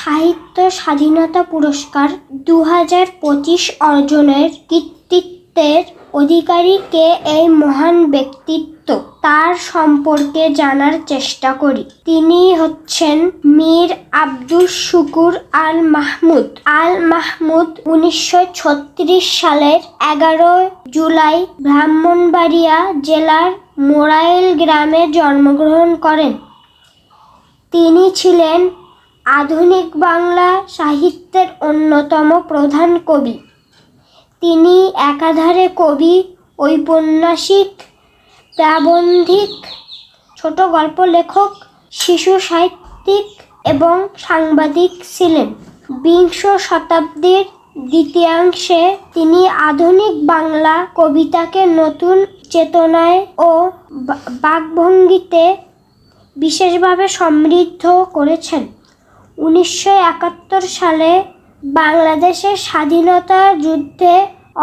সাহিত্য স্বাধীনতা পুরস্কার দু হাজার পঁচিশ অর্জনের কৃতিত্বের অধিকারী কে এই মহান ব্যক্তিত্ব? তার সম্পর্কে জানার চেষ্টা করি। তিনি হচ্ছেন মীর আব্দুস শুকুর আল মাহমুদ আল মাহমুদ উনিশশো ছত্রিশ সালের এগারো জুলাই ব্রাহ্মণবাড়িয়া জেলার মোরাইল গ্রামে জন্মগ্রহণ করেন। তিনি ছিলেন আধুনিক বাংলা সাহিত্যের অন্যতম প্রধান কবি। তিনি একাধারে কবি, ঔপন্যাসিক, প্রাবন্ধিক, ছোট গল্প লেখক, শিশু সাহিত্যিক এবং সাংবাদিক ছিলেন। বিংশ শতাব্দীর দ্বিতীয়াংশে তিনি আধুনিক বাংলা কবিতাকে নতুন চেতনায় ও বাকভঙ্গিতে বিশেষভাবে সমৃদ্ধ করেছেন। উনিশশো একাত্তর সালে বাংলাদেশের স্বাধীনতা যুদ্ধে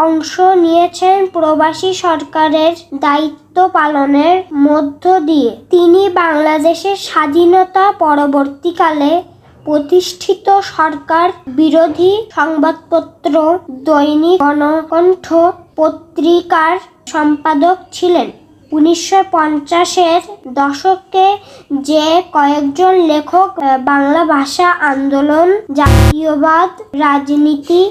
অংশ নিয়েছেন প্রবাসী সরকারের দায়িত্ব পালনের মধ্য দিয়ে। তিনি বাংলাদেশের স্বাধীনতা পরবর্তীকালে প্রতিষ্ঠিত সরকার বিরোধী সংবাদপত্র দৈনিক গণকণ্ঠ পত্রিকার সম্পাদক ছিলেন। উনিশশো পঞ্চাশের দশকে যে কয়েকজন লেখক বাংলা ভাষা আন্দোলন, জাতীয়বাদ, রাজনীতি,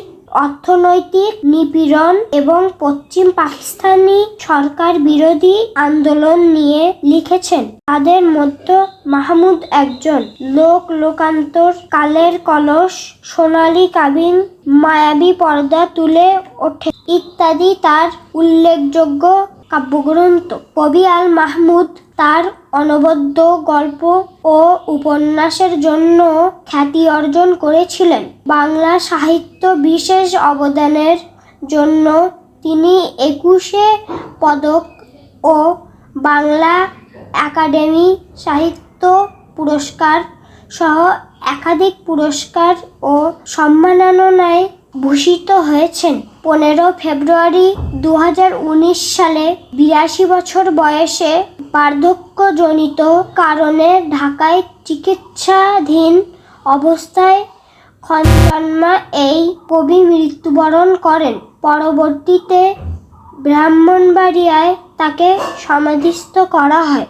অর্থনৈতিক নিপীড়ন এবং পশ্চিম পাকিস্তানি সরকার বিরোধী আন্দোলন নিয়ে লিখেছেন। তাদের মধ্যে মাহমুদ একজন। লোক লোকান্তর, কালের কলস, সোনালী কাবিন, মায়াবী পর্দা তুলে ওঠে। ইত্যাদি তার উল্লেখযোগ্য কাব্যগ্রন্থ। কবি আল মাহমুদ তার অনবদ্য গল্প ও উপন্যাসের জন্য খ্যাতি অর্জন করেছিলেন। বাংলা সাহিত্য বিশেষ অবদানের জন্য তিনি একুশে পদক ও বাংলা একাডেমি সাহিত্য পুরস্কার সহ একাধিক পুরস্কার ও সম্মাননায় ভূষিত হয়েছেন। পনেরো ফেব্রুয়ারি দু হাজার উনিশ সালে বিরাশি বছর বয়সে বার্ধক্যজনিত কারণে ঢাকায় চিকিৎসাধীন অবস্থায় খঞ্জন্মা এই কবি মৃত্যুবরণ করেন। পরবর্তীতে ব্রাহ্মণবাড়িয়ায় তাকে সমাধিস্থ করা হয়।